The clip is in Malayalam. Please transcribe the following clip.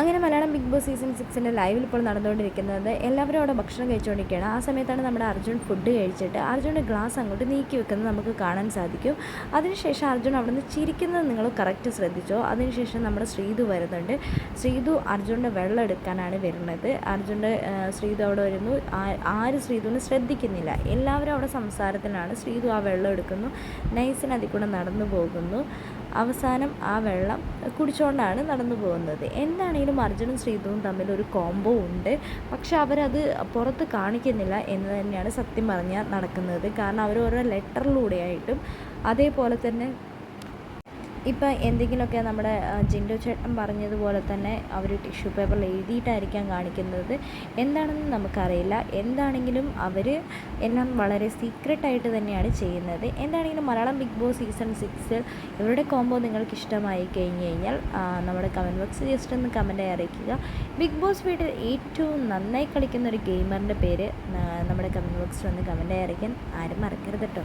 അങ്ങനെ മലയാളം ബിഗ് ബോസ് സീസൺ സിക്സിന്റെ ലൈവിൽ ഇപ്പോൾ നടന്നുകൊണ്ടിരിക്കുന്നത് എല്ലാവരും അവിടെ ഭക്ഷണം കഴിച്ചുകൊണ്ടിരിക്കുകയാണ്. ആ സമയത്താണ് നമ്മുടെ അർജുൻ ഫുഡ് കഴിച്ചിട്ട് അർജുന്റെ ഗ്ലാസ് അങ്ങോട്ട് നീക്കി വെക്കുന്നത് നമുക്ക് കാണാൻ സാധിക്കും. അതിനുശേഷം അർജുൻ അവിടെ നിന്ന് ചിരിക്കുന്നത് നിങ്ങൾ കറക്റ്റ് ശ്രദ്ധിച്ചോ? അതിനുശേഷം നമ്മുടെ ശ്രീതു വരുന്നുണ്ട്. ശ്രീതു അർജുന്റെ വെള്ളം എടുക്കാനാണ് വരുന്നത്. അർജുന്റെ ശ്രീതു അവിടെ വരുന്നു. ആര് ശ്രീതുവിനെ ശ്രദ്ധിക്കുന്നില്ല. എല്ലാവരും അവിടെ സംസാരത്തിലാണ്. ശ്രീതു ആ വെള്ളം എടുക്കുന്നു. നൈസിന് അതിൽ കൂടെ നടന്നു പോകുന്നു. അവസാനം ആ വെള്ളം കുടിച്ചുകൊണ്ടാണ് നടന്നു പോകുന്നത്. എന്താണെങ്കിലും അർജുനും ശ്രീതുവും തമ്മിൽ ഒരു കോംബോ ഉണ്ട്. പക്ഷെ അവരത് പുറത്ത് കാണിക്കുന്നില്ല എന്ന് തന്നെയാണ് സത്യം പറഞ്ഞാൽ നടക്കുന്നത്. കാരണം അവർ ഓരോ ലെറ്ററിലൂടെയായിട്ടും അതേപോലെ തന്നെ ഇപ്പം എന്തെങ്കിലുമൊക്കെ നമ്മുടെ ജിൻഡോ ചേട്ടൻ പറഞ്ഞതുപോലെ തന്നെ അവർ ടിഷ്യൂ പേപ്പറിൽ എഴുതിയിട്ടായിരിക്കാം കാണിക്കുന്നത്. എന്താണെന്ന് നമുക്കറിയില്ല. എന്താണെങ്കിലും അവർ എല്ലാം വളരെ സീക്രട്ടായിട്ട് തന്നെയാണ് ചെയ്യുന്നത്. എന്താണെങ്കിലും മലയാളം ബിഗ് ബോസ് സീസൺ സിക്സിൽ ഇവരുടെ കോംബോ നിങ്ങൾക്ക് ഇഷ്ടമായി കഴിഞ്ഞ് കഴിഞ്ഞാൽ നമ്മുടെ കമന്റ് ബോക്സ് ജസ്റ്റ് ഒന്ന് കമന്റായി അറിയിക്കുക. ബിഗ് ബോസ് വീട്ടിൽ ഏറ്റവും നന്നായി കളിക്കുന്ന ഒരു ഗെയിമറിന്റെ പേര് നമ്മുടെ കമന്റ് ബോക്സിൽ ഒന്ന് കമന്റായി അറിയിക്കാൻ ആരും മറക്കരുത് കേട്ടോ.